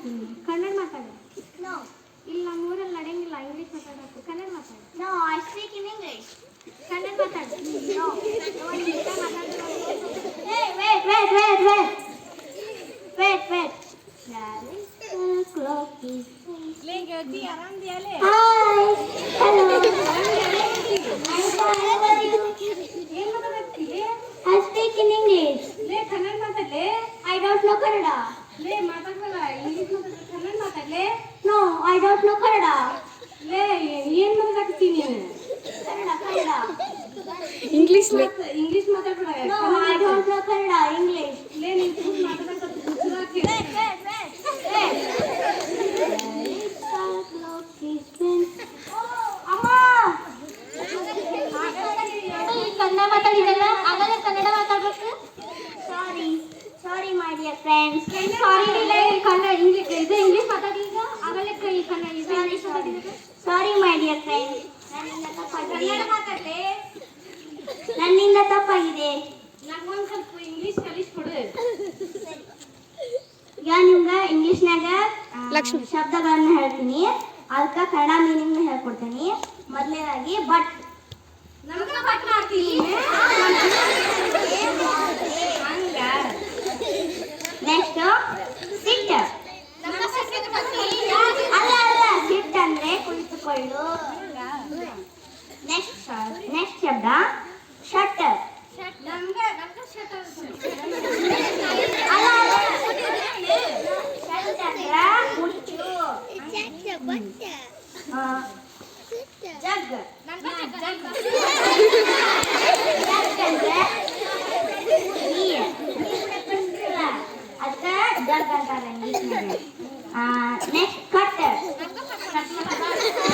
ಮಾತಾಡ್ತೀನಿ. ಕನ್ನಡ ಮಾತಾಡು. ನೋ ಇಲ್ಲ ನಮ್ಮ ಊರಲ್ಲಿ ನಡೆಯಂಗಿಲ್ಲ ಇಂಗ್ಲೀಷ್ ಮಾತಾಡೋದು. ಕನ್ನಡ ಮಾತಾಡು. No I speak in English Kannada ಮಾತಾಡು. No wait wait wait wait wait wait I speak Kannada English. I don't know Kannada. ಲೇ ಮಾತಾಡ್ಬಲ್ಲ ಇಂಗ್ಲಿಷ್ ಮಾತಾಡ Kannada ಮಾತಾಡ್ಲೇ? No, I don't know Kannada. ಲೇ ಏನ್ ನೀನು? ಕನ್ನಡ Kannada. ಇಂಗ್ಲಿಷ್ ಇಂಗ್ಲಿಷ್ ಮಾತಾಡ್ಬೇಡ No, I don't know Kannada. English. ಲೇ ನೀನ್ ತುಂಬ ಮಾತಾಡಕತ್ತ Gujarati Wait, wait, wait. Wait. The clock is been. Oh, ಅಮ್ಮ. ಈ ಕನ್ನಡ ಮಾತಾಡಿದಲ್ಲ ಆಗಲೇ ಕನ್ನಡ ಮಾತಾಡ್ಬೇಕು sorry sorry my dear friends sorry Kannada English ಇದು ಇಂಗ್ಲಿಷ್ ಮಾತಾಡಿದ ಈಗ ಆಗಲೇ ಕೈ ಕನ್ನಡ ಇದು sorry English my dear friends ನನ್ನಿಂದ ತಪ್ಪಾಗಿದೆ. ನನ್ನಿಂದ ನಂಗೊಂದ್ ಸ್ವಲ್ಪ ಇಂಗ್ಲಿಷ್ ಕಲಿಸ್ಕೊಡು ಈಗ ನಿಮ್ಗೆ ಇಂಗ್ಲಿಷ್ನಾಗ. ಶಬ್ದಗಳನ್ನ ಹೇಳ್ತೀನಿ. ಅದಕ್ಕೆ ಕನ್ನಡ ಮೀನಿಂಗ್ ಹೇಳ್ಕೊಡ್ತೀನಿ. ಮೊದಲನೇದಾಗಿ ಬಟ್ ನಮ್ಗೆ ಬಟ್ ಮಾಡ್ತೀನಿ. ಕುಳಿತುಕೊಳ್ಳು ನೆಕ್ಸ್ಟ್ ನೆಕ್ಸ್ಟ್ ಶಬ್ದ ಶಟ್ ನಮ್ಗ ನಮ್ಗ ಶಟ್ ಅಲ್ಲ ಅಲ್ಲ ಶಟ್ ಅಂದ್ರೆ ಮುಚ್ಚು ಆ, ಜಗ್ ಜಗ್ ಅಂದ್ರೆ ನೀರ್ ಅದಕ್ಕೆ ಜಗ್ ಅಂತಾರೆ ಇಂಗ್ಲೀಷ್ನಾಗ ನೆಕ್ಸ್ಟ್ ಕಟ್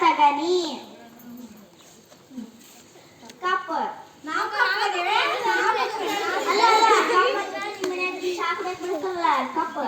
ಸಗಣಿ ಕಪ್ ಅಲ್ಲ ಕಪ್